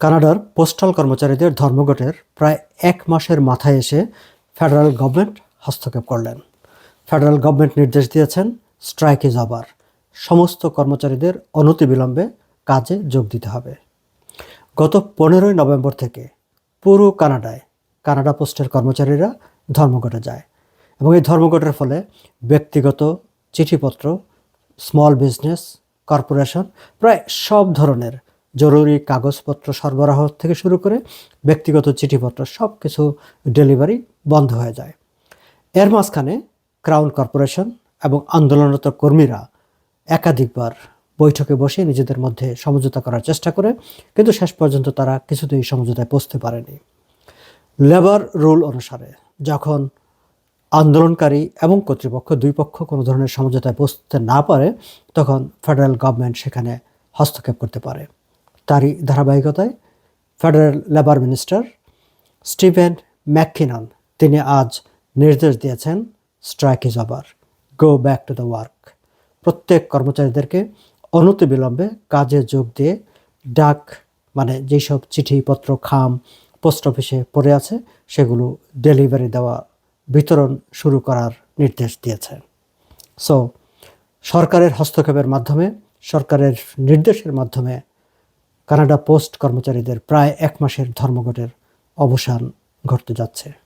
কানাডার পোস্টাল কর্মচারীদের ধর্মঘটের প্রায় এক মাসের মাথায় এসে ফেডারেল গভর্নমেন্ট হস্তক্ষেপ করলেন। ফেডারেল গভর্নমেন্ট নির্দেশ দিয়েছেন, স্ট্রাইকে যাবার সমস্ত কর্মচারীদের অনতিবিলম্বে কাজে যোগ দিতে হবে। গত পনেরোই নভেম্বর থেকে পুরো কানাডায় কানাডা পোস্টের কর্মচারীরা ধর্মঘটে যায় এবং এই ধর্মঘটের ফলে ব্যক্তিগত চিঠিপত্র, স্মল বিজনেস, কর্পোরেশন, প্রায় সব ধরনের জরুরি কাগজপত্র সরবরাহ থেকে শুরু করে ব্যক্তিগত চিঠিপত্র সব কিছু ডেলিভারি বন্ধ হয়ে যায়। এর মাঝখানে ক্রাউন কর্পোরেশন এবং আন্দোলনরত কর্মীরা একাধিকবার বৈঠকে বসে নিজেদের মধ্যে সমঝোতা করার চেষ্টা করে, কিন্তু শেষ পর্যন্ত তারা কিছুতেই সমঝোতায় পৌঁছতে পারেনি। লেবার রুল অনুসারে, যখন আন্দোলনকারী এবং কর্তৃপক্ষ দুই পক্ষ কোনো ধরনের সমঝোতায় পৌঁছতে না পারে, তখন ফেডারেল গভর্নমেন্ট সেখানে হস্তক্ষেপ করতে পারে। তারই ধারাবাহিকতায় federal labour minister Steven McKinnon. তিনি আজ নির্দেশ দিয়েছেন, স্ট্রাইক স্ট্রাইকে যাবার go back to the work. প্রত্যেক কর্মচারীদেরকে অনতিবিলম্বে কাজে যোগ দিয়ে ডাক মানে যেসব চিঠিপত্র, খাম, পোস্ট অফিসে পড়ে আছে, সেগুলো ডেলিভারি দেওয়া, বিতরণ শুরু করার নির্দেশ দিয়েছে। সো সরকারের হস্তক্ষেপের মাধ্যমে, সরকারের নির্দেশের মাধ্যমে কানাডা পোস্ট কর্মচারীদের প্রায় এক মাসের ধর্মঘটের অবসান ঘটতে যাচ্ছে।